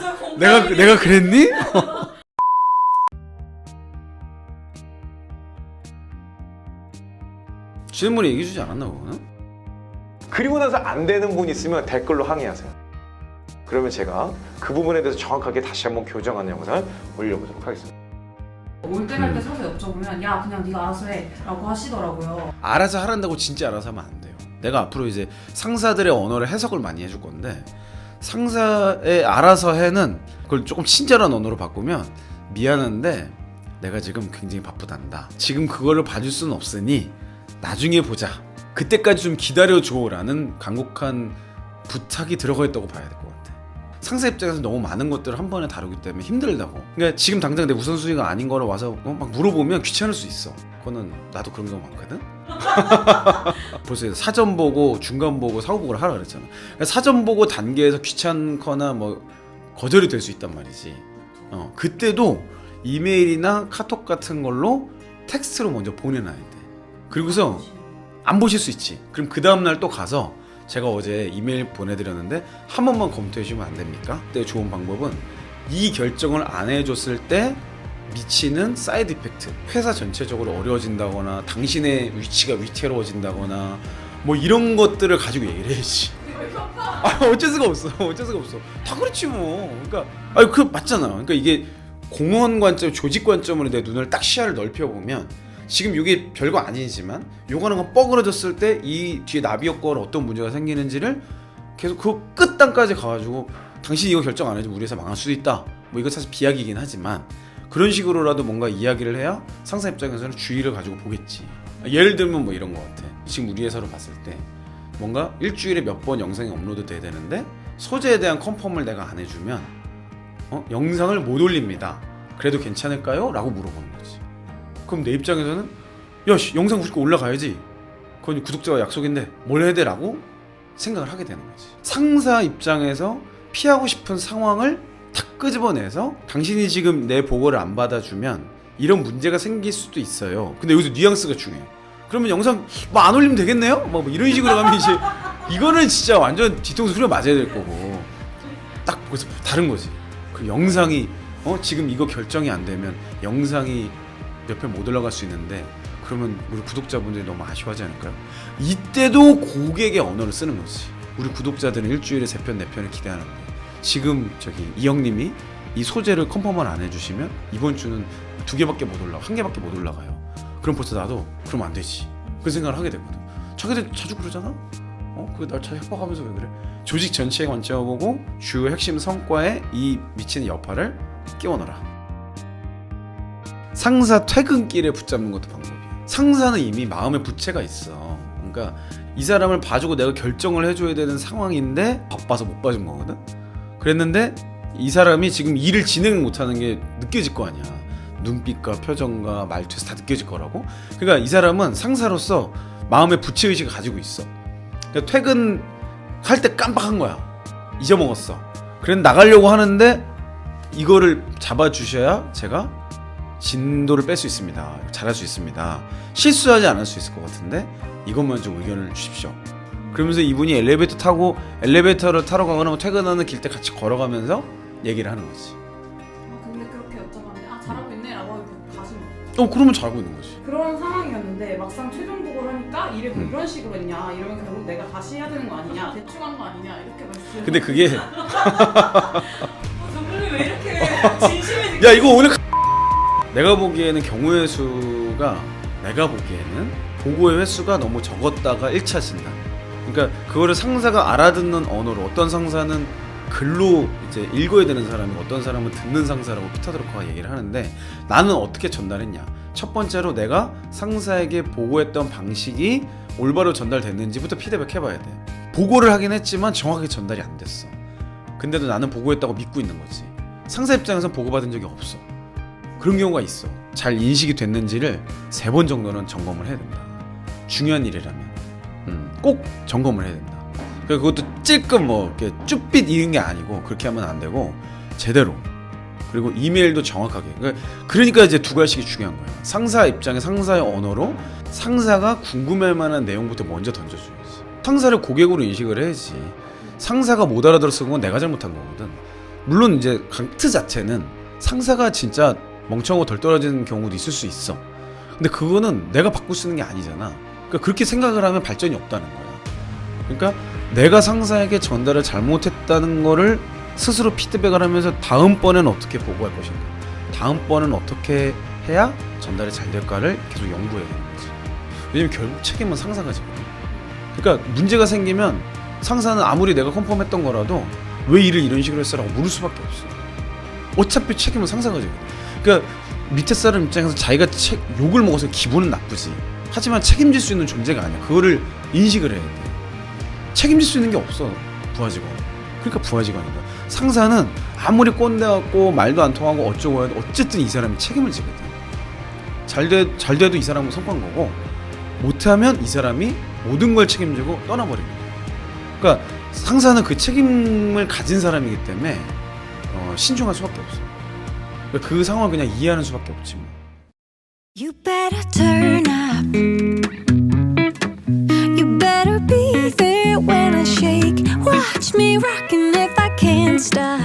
저 공감이- 내가 내가 그랬니? 질문이 얘기해 주지 않았나 그거는? 그리고 나서 안 되는 분 있으면 댓글로 항의하세요. 그러면 제가 그 부분에 대해서 정확하게 다시 한번 교정하는 영상을 올려보도록 하겠습니다. 올때갈때 음. 서서 여쭤보면 야 그냥 네가 알아서 해라고 하시더라고요. 알아서 하란다고 진짜 알아서 하면 안 돼요. 내가 앞으로 이제 상사들의 언어를 해석을 많이 해줄 건데 상사의 알아서 해는 그걸 조금 친절한 언어로 바꾸면 미안한데 내가 지금 굉장히 바쁘단다. 지금 그거를 봐줄 수는 없으니 나중에 보자. 그때까지 좀 기다려줘라는 간곡한 부탁이 들어가 있다고 봐야 될 것 같아. 상사 입장에서 너무 많은 것들을 한 번에 다루기 때문에 힘들다고. 그러니까 지금 당장 내 우선순위가 아닌 거를 와서 어, 막 물어보면 귀찮을 수 있어. 그거는 나도 그런 경우 많거든. 벌써 사전 보고 중간 보고 사후 보고를 하라 그랬잖아. 그러니까 사전 보고 단계에서 귀찮거나 뭐 거절이 될 수 있단 말이지. 어 그때도 이메일이나 카톡 같은 걸로 텍스트로 먼저 보내놔야 돼. 그리고서 안 보실 수 있지. 그럼 그 다음 날 또 가서 제가 어제 이메일 보내드렸는데 한 번만 검토해 주면 안 됩니까? 그때 좋은 방법은 이 결정을 안 해줬을 때 미치는 사이드 이펙트 회사 전체적으로 어려워진다거나 당신의 위치가 위태로워진다거나 뭐 이런 것들을 가지고 얘기를 해야지. 아 어쩔 수가 없어. 어쩔 수가 없어. 다 그렇지 뭐. 그러니까 아니 그 맞잖아. 그러니까 이게 공원 관점 조직 관점으로 내 눈을 딱 시야를 넓혀보면 지금 이게 별거 아니지만 요거는 건 뻐그러졌을 때 이 뒤에 나비 효과로 어떤 문제가 생기는지를 계속 그 끝단까지 가가지고 당신이 이거 결정 안 해주면 우리 회사 망할 수도 있다. 뭐 이거 사실 비약이긴 하지만 그런 식으로라도 뭔가 이야기를 해야 상사 입장에서는 주의를 가지고 보겠지. 예를 들면 뭐 이런 거 같아. 지금 우리 회사로 봤을 때 뭔가 일주일에 몇 번 영상이 업로드 돼야 되는데 소재에 대한 컨펌을 내가 안 해주면 어? 영상을 못 올립니다. 그래도 괜찮을까요? 라고 물어보는 거지 그럼 내 입장에서는 야 씨, 영상 무조건 올라가야지. 그건 구독자와 약속인데 뭘 해야 돼? 라고 생각을 하게 되는 거지. 상사 입장에서 피하고 싶은 상황을 탁 끄집어내서 당신이 지금 내 보고를 안 받아주면 이런 문제가 생길 수도 있어요. 근데 여기서 뉘앙스가 중요해. 그러면 영상 뭐안 올리면 되겠네요? 뭐, 뭐 이런 식으로 가면 이제 이거는 진짜 완전 뒤통수 후려 맞아야 될 거고. 딱 거기서 다른 거지. 그 영상이 어 지금 이거 결정이 안 되면 영상이 몇편못 올라갈 수 있는데 그러면 우리 구독자분들이 너무 아쉬워하지 않을까요? 이때도 고객의 언어를 쓰는 거지. 우리 구독자들은 일주일에 세 편, 네 편을 기대하는 거예요. 지금 저기 이형님이 이 소재를 컨펌을 안 해주시면 이번 주는 두 개밖에 못 올라, 한 개밖에 못 올라가요. 그럼 벌써 나도 그러면 안 되지. 그 생각을 하게 되거든. 자기들 자주 그러잖아. 어, 그날 차 협박하면서 왜 그래? 조직 전체의 관점을 보고 주요 핵심 성과에 이 미치는 여파를 끼워 넣어라. 상사 퇴근길에 붙잡는 것도 방법이야. 상사는 이미 마음에 부채가 있어. 그러니까 이 사람을 봐주고 내가 결정을 해줘야 되는 상황인데 바빠서 못 봐준 거거든. 그랬는데 이 사람이 지금 일을 진행 못하는 게 느껴질 거 아니야. 눈빛과 표정과 말투에서 다 느껴질 거라고. 그러니까 이 사람은 상사로서 마음의 부채 의식을 가지고 있어. 그러니까 퇴근 할 때 깜빡한 거야. 잊어먹었어. 그래서 나가려고 하는데 이거를 잡아주셔야 제가 진도를 뺄 수 있습니다. 잘할 수 있습니다. 실수하지 않을 수 있을 것 같은데 이것만 좀 의견을 주십시오. 그러면서 이분이 엘리베이터 타고 엘리베이터를 타러 가거나 뭐 퇴근하는 길 때 같이 걸어가면서 얘기를 하는 거지. 아, 근데 그렇게 여쭤봤는데 아 잘하고 있네라고 가시는 어 그러면 잘하고 있는 거지. 그런 상황이었는데 막상 최종 보고를 하니까 일을 뭐 음. 이런 식으로 했냐 이러면 결국 내가 다시 해야 되는 거 아니냐 대충 한 거 아니냐 이렇게 말씀 근데 그게 정글이 왜 이렇게 진심이 야 이거 오늘 내가 보기에는 경우의 수가 내가 보기에는 보고의 횟수가 너무 적었다가 1차 진단. 그러니까 그거를 상사가 알아듣는 언어로 어떤 상사는 글로 이제 읽어야 되는 사람이 어떤 사람은 듣는 상사라고 피터드로커가 얘기를 하는데 나는 어떻게 전달했냐? 첫 번째로 내가 상사에게 보고했던 방식이 올바로 전달됐는지부터 피드백 해봐야 돼. 보고를 하긴 했지만 정확하게 전달이 안 됐어. 근데도 나는 보고했다고 믿고 있는 거지. 상사 입장에서 보고받은 적이 없어 그런 경우가 있어. 잘 인식이 됐는지를 세 번 정도는 점검을 해야 된다. 중요한 일이라면 음, 꼭 점검을 해야 된다. 그러니까 그것도 찔끔 뭐 이렇게 쭈삣 이런 게 아니고 그렇게 하면 안 되고 제대로 그리고 이메일도 정확하게. 그러니까- 그러니까 이제 두 가지가 중요한 거야. 상사 입장에 상사의 언어로 상사가 궁금할 만한 내용부터 먼저 던져줘야지. 상사를 고객으로 인식을 해야지. 상사가 못 알아들었은 건 내가 잘못한 거거든. 물론 이제 강트 자체는 상사가 진짜 멍청하고 덜 떨어지는 경우도 있을 수 있어. 근데 그거는 내가 바꿀 수 있는 게 아니잖아. 그러니까 그렇게 생각을 하면 발전이 없다는 거야. 그러니까 내가 상사에게 전달을 잘못했다는 거를 스스로 피드백을 하면서 다음번에는 어떻게 보고할 것인가. 다음번에는 어떻게 해야 전달이 잘 될까를 계속 연구해야 되는 거지. 왜냐면 결국 책임은 상사가 지거든. 그러니까 문제가 생기면 상사는 아무리 내가 컨펌했던 거라도 왜 일을 이런 식으로 했어라고 물을 수밖에 없어. 어차피 책임은 상사가 지거든. 그러니까 밑에 사람 입장에서 자기가 책, 욕을 먹어서 기분은 나쁘지. 하지만 책임질 수 있는 존재가 아니야. 그거를 인식을 해야 돼. 책임질 수 있는 게 없어 부하직원. 그러니까 부하직원이다. 상사는 아무리 꼰대 같고 말도 안 통하고 어쩌고 해도 어쨌든 이 사람이 책임을 지거든. 잘돼 잘 돼도 이 사람은 성과인 거고 못하면 이 사람이 모든 걸 책임지고 거야. 그러니까 상사는 그 책임을 가진 사람이기 때문에 어, 신중할 수밖에 없어. 그러니까 그 상황을 그냥 이해하는 수밖에 없지 뭐. You better turn up. You better be there when I shake. Watch me rocking if I can't stop.